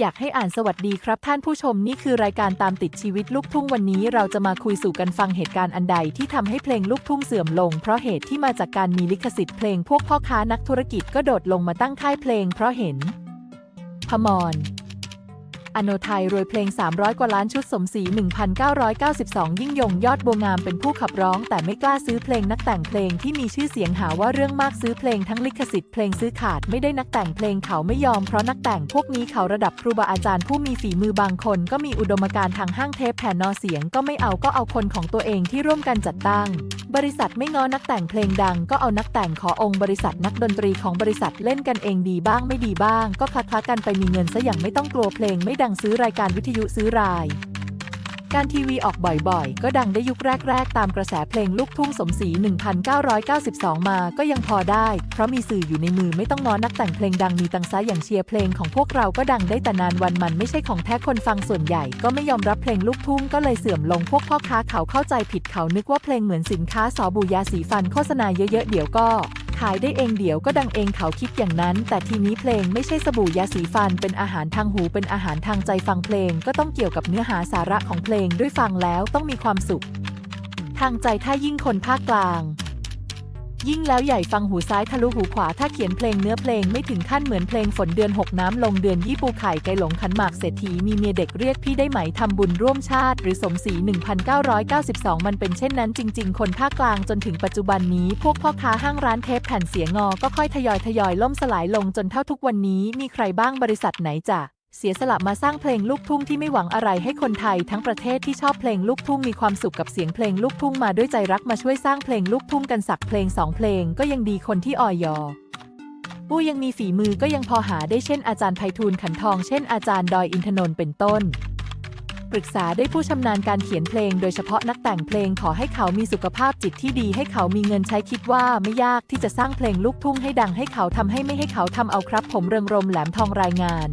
อยากให้อ่านสวัสดีครับท่านผู้ชมนี่คือรายการตามติดชีวิตลูกทุ่งวันนี้เราจะมาคุยสู่กันฟังเหตุการณ์อันใดที่ทำให้เพลงลูกทุ่งเสื่อมลง เพราะเหตุที่มาจากการมีลิขสิทธิ์เพลงพวกพ่อค้านักธุรกิจก็โดดลงมาตั้งค่ายเพลงเพราะเห็นพมร อโนไทยรวยเพลง 300 กว่าล้านชุดสมศรี1992 ยิ่งยงยอดบัวงามเป็นผู้ขับร้อง แต่ไม่กล้าซื้อเพลงนักแต่งเพลงที่มีชื่อเสียงหาว่าเรื่องมากซื้อเพลงทั้งลิขสิทธิ์เพลงซื้อขาดไม่ได้นักแต่งเพลงเขาไม่ยอมเพราะนักแต่งพวกนี้เขาระดับครูบาอาจารย์ผู้มีฝีมือบางคน ก็มีอุดมการณ์ทางห้างเทปแผ่นนอเสียงก็ไม่เอาก็เอาคนของตัวเองที่ร่วมกันจัดตั้ง บริษัทไม่ง้อนักแต่งเพลงดัง ก็เอานักแต่งขอองค์บริษัทนักดนตรีของบริษัทเล่นกันเองดีบ้างไม่ดีบ้าง ก็คละๆกันไปมีเงินซะอย่างไม่ต้องกลัวเพลงไม่ดังดังซื้อรายการวิทยุซื้อราย การทีวีออกบ่อยๆ ก็ดังได้ยุคแรก ๆ ตามกระแสเพลงลูกทุ่งสมศรี 1992 มาก็ยังพอได้ เพราะมีสื่ออยู่ในมือไม่ต้องน้อนักแต่งเพลงดังมีตังซ้ายอย่างเชียร์เพลงของพวกเราก็ดังได้แต่นานวันมันไม่ใช่ของแท้คนฟังส่วนใหญ่ ก็ไม่ยอมรับเพลงลูกทุ่งก็เลยเสื่อมลงพวกพ่อค้าเขาเข้าใจผิดเขานึกว่าเพลงเหมือนสินค้าสอบูยาสีฟันโฆษณาเยอะๆเดี๋ยวก็ายได้เองเดี๋ยวก็ดังเองเขาคิดอย่างนั้น แต่ทีนี้เพลงไม่ใช่สบู่ยาสีฟันเป็นอาหารทางหูเป็นอาหารทางใจฟังเพลง ก็ต้องเกี่ยวกับเนื้อหาสาระของเพลงด้วยฟังแล้วต้องมีความสุข ทางใจถ้ายิ่งคนภาคกลาง ยิ่งแล้วใหญ่ฟังหูซ้ายทะลุหูขวาถ้าเขียนเพลงเนื้อเพลงไม่ถึงขั้นเหมือนเพลงฝนเดือน6น้ำลงเดือนยี่ปูไข่ไกหลงขันหมากเศรษฐีมีเมียเด็กเรียกพี่ได้ไหมทำบุญร่วมชาติ หรือสมศรี 1992 มันเป็นเช่นนั้นจริง ๆ คนภาคกลางจนถึงปัจจุบันนี้ พวกพ่อค้าห้างร้านเทปแผ่นเสียงอก็ค่อยทยอยทยอยล่มสลายลงจนเท่าทุกวันนี้มีใครบ้างบริษัทไหนจะ เสียสละมาสร้างเพลงลูกทุ่งที่ไม่หวังอะไรให้คนไทยทั้งประเทศที่ชอบเพลงลูกทุ่งมีความสุขกับเสียงเพลงลูกทุ่งมาด้วยใจรักมาช่วยสร้างเพลงลูกทุ่งกันสักเพลงสองเพลงก็ยังดีคนที่ออยอผู้ยังมีฝีมือก็ยังพอหาได้เช่นอาจารย์ไพฑูรย์ขันทองเช่นอาจารย์ดอยอินทนนท์เป็นต้น ปรึกษาได้ผู้ชำนาญการเขียนเพลงโดยเฉพาะนักแต่งเพลงขอให้เขามีสุขภาพจิตที่ดีให้เขามีเงินใช้คิดว่าไม่ยากที่จะสร้างเพลงลูกทุ่งให้ดังให้เขาทำให้ไม่ให้เขาทำเอาครับ ผมเริงรมแหลมทองรายงาน